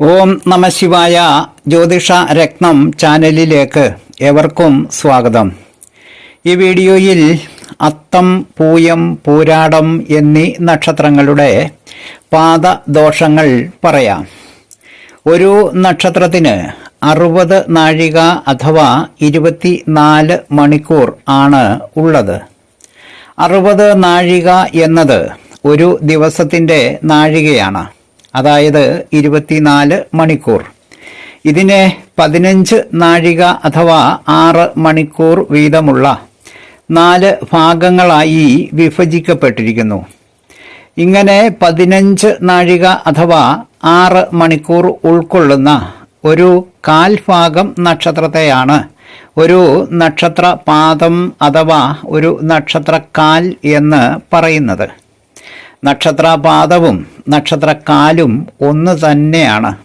ഓം നമശിവായ ജ്യോതിഷ രത്നം ചാനലിലേക്ക് ഏവർക്കും സ്വാഗതം. ഈ വീഡിയോയിൽ അത്തം പൂയം പൂരാടം എന്നീ നക്ഷത്രങ്ങളുടെ പാദദോഷങ്ങൾ പറയാം. ഒരു നക്ഷത്രത്തിന് അറുപത് നാഴിക അഥവാ ഇരുപത്തി നാല് മണിക്കൂർ ആണ് ഉള്ളത്. അറുപത് നാഴിക എന്നത് ഒരു ദിവസത്തിന്റെ നാഴികയാണ്. അതായത് ഇരുപത്തിനാല് മണിക്കൂർ. ഇതിനെ പതിനഞ്ച് നാഴിക അഥവാ ആറ് മണിക്കൂർ വീതമുള്ള നാല് ഭാഗങ്ങളായി വിഭജിക്കപ്പെട്ടിരിക്കുന്നു. ഇങ്ങനെ പതിനഞ്ച് നാഴിക അഥവാ ആറ് മണിക്കൂർ ഉൾക്കൊള്ളുന്ന ഒരു കാൽഭാഗം നക്ഷത്രത്തെയാണ് ഒരു നക്ഷത്ര പാദം അഥവാ ഒരു നക്ഷത്രക്കാൽ എന്ന് പറയുന്നത്. നക്ഷത്രപാദവും നക്ഷത്രക്കാലും ഒന്ന് തന്നെയാണ്.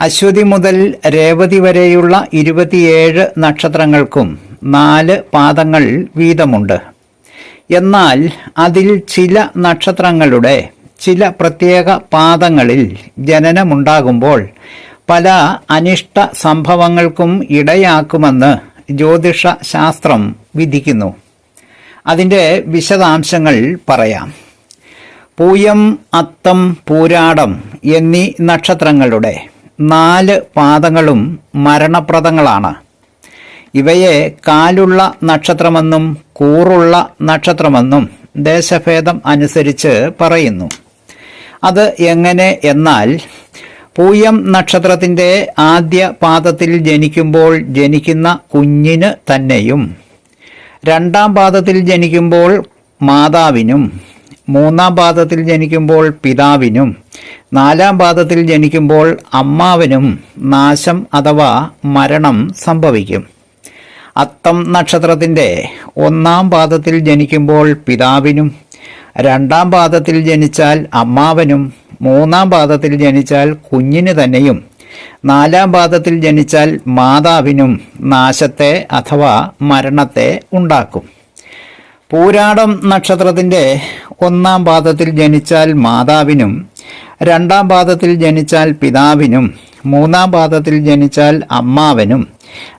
അശ്വതി മുതൽ രേവതി വരെയുള്ള ഇരുപത്തിയേഴ് നക്ഷത്രങ്ങൾക്കും നാല് പാദങ്ങൾ വീതമുണ്ട്. എന്നാൽ അതിൽ ചില നക്ഷത്രങ്ങളുടെ ചില പ്രത്യേക പാദങ്ങളിൽ ജനനമുണ്ടാകുമ്പോൾ പല അനിഷ്ട സംഭവങ്ങൾക്കും ഇടയാക്കുമെന്ന് ജ്യോതിഷ ശാസ്ത്രം വിധിക്കുന്നു. അതിന്റെ വിശദാംശങ്ങൾ പറയാം. പൂയം അത്തം പൂരാടം എന്നീ നക്ഷത്രങ്ങളുടെ നാല് പാദങ്ങളും മരണപ്രദങ്ങളാണ്. ഇവയെ കാലുള്ള നക്ഷത്രമെന്നും കൂറുള്ള നക്ഷത്രമെന്നും ദേശഭേദം അനുസരിച്ച് പറയുന്നു. അത് എങ്ങനെ? എന്നാൽ പൂയം നക്ഷത്രത്തിന്റെ ആദ്യ പാദത്തിൽ ജനിക്കുമ്പോൾ ജനിക്കുന്ന കുഞ്ഞിന് തന്നെയും രണ്ടാം പാദത്തിൽ ജനിക്കുമ്പോൾ മാതാവിനും മൂന്നാം പാദത്തിൽ ജനിക്കുമ്പോൾ പിതാവിനും നാലാം പാദത്തിൽ ജനിക്കുമ്പോൾ അമ്മാവിനും നാശം അഥവാ മരണം സംഭവിക്കും. അത്തം നക്ഷത്രത്തിന്റെ ഒന്നാം പാദത്തിൽ ജനിക്കുമ്പോൾ പിതാവിനും രണ്ടാം പാദത്തിൽ ജനിച്ചാൽ അമ്മാവനും മൂന്നാം പാദത്തിൽ ജനിച്ചാൽ കുഞ്ഞിന് തന്നെയും നാലാം പാദത്തിൽ ജനിച്ചാൽ മാതാവിനും നാശത്തെ അഥവാ മരണത്തെ ഉണ്ടാക്കും. പൂരാടം നക്ഷത്രത്തിന്റെ ഒന്നാം പാദത്തിൽ ജനിച്ചാൽ മാതാവിനും രണ്ടാം പാദത്തിൽ ജനിച്ചാൽ പിതാവിനും മൂന്നാം പാദത്തിൽ ജനിച്ചാൽ അമ്മാവനും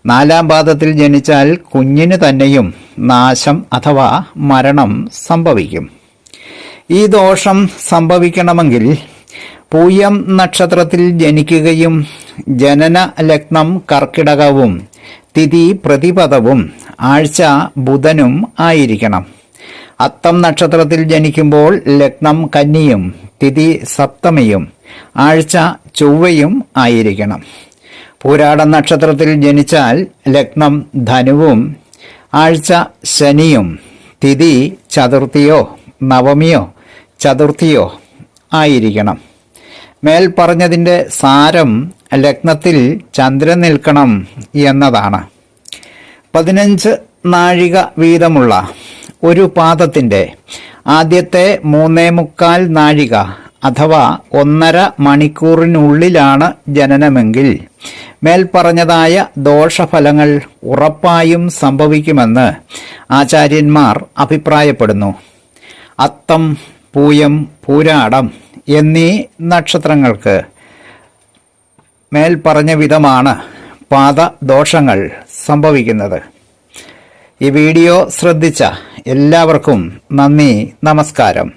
നാലാം പാദത്തിൽ ജനിച്ചാൽ കുഞ്ഞിന് തന്നെയും നാശം അഥവാ മരണം സംഭവിക്കും. ഈ ദോഷം സംഭവിക്കണമെങ്കിൽ പൂയം നക്ഷത്രത്തിൽ ജനിക്കുകയും ജനന ലഗ്നം കർക്കിടകവും തിഥി പ്രതിപദവും ആഴ്ച ബുധനും ആയിരിക്കണം. അത്തം നക്ഷത്രത്തിൽ ജനിക്കുമ്പോൾ ലഗ്നം കന്നിയും തിഥി സപ്തമിയും ആഴ്ച ചൊവ്വയും ആയിരിക്കണം. പൂരാട നക്ഷത്രത്തിൽ ജനിച്ചാൽ ലഗ്നം ധനുവും ആഴ്ച ശനിയും തിഥി ചതുർത്ഥിയോ നവമിയോ ചതുർത്ഥിയോ ആയിരിക്കണം. മേൽ പറഞ്ഞതിന്റെ സാരം ലഗ്നത്തിൽ ചന്ദ്രൻ നിൽക്കണം എന്നതാണ്. പതിനഞ്ച് നാഴിക വീതമുള്ള ഒരു പാദത്തിന്റെ ആദ്യത്തെ മൂന്നേ മുക്കാൽ നാഴിക അഥവാ ഒന്നര മണിക്കൂറിനുള്ളിലാണ് ജനനമെങ്കിൽ മേൽപ്പറഞ്ഞതായ ദോഷഫലങ്ങൾ ഉറപ്പായും സംഭവിക്കുമെന്ന് ആചാര്യന്മാർ അഭിപ്രായപ്പെടുന്നു. അത്തം പൂയം പൂരാടം എന്നീ നക്ഷത്രങ്ങൾക്ക് മേൽപ്പറഞ്ഞ വിധമാണ് പാദദോഷങ്ങൾ സംഭവിക്കുന്നത്. ഈ വീഡിയോ ശ്രദ്ധിച്ച എല്ലാവർക്കും നന്ദി നമസ്കാരം.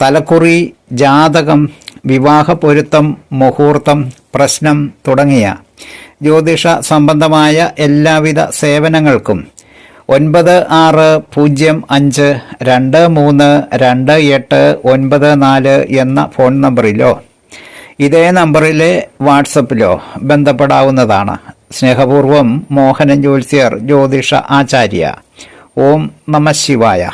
തലക്കുറി ജാതകം വിവാഹ പൊരുത്തം മുഹൂർത്തം പ്രശ്നം തുടങ്ങിയ ജ്യോതിഷ സംബന്ധമായ എല്ലാവിധ സേവനങ്ങൾക്കും ഒൻപത് ആറ് പൂജ്യം അഞ്ച് രണ്ട് മൂന്ന് രണ്ട് എട്ട് ഒൻപത് നാല് എന്ന ഫോൺ നമ്പറിലോ ഇതേ നമ്പറിലെ വാട്സപ്പിലോ ബന്ധപ്പെടാവുന്നതാണ്. സ്നേഹപൂർവം മോഹനൻ ജ്യോത്സ്യർ ജ്യോതിഷ ആചാര്യ. ഓം നമ ശിവായ.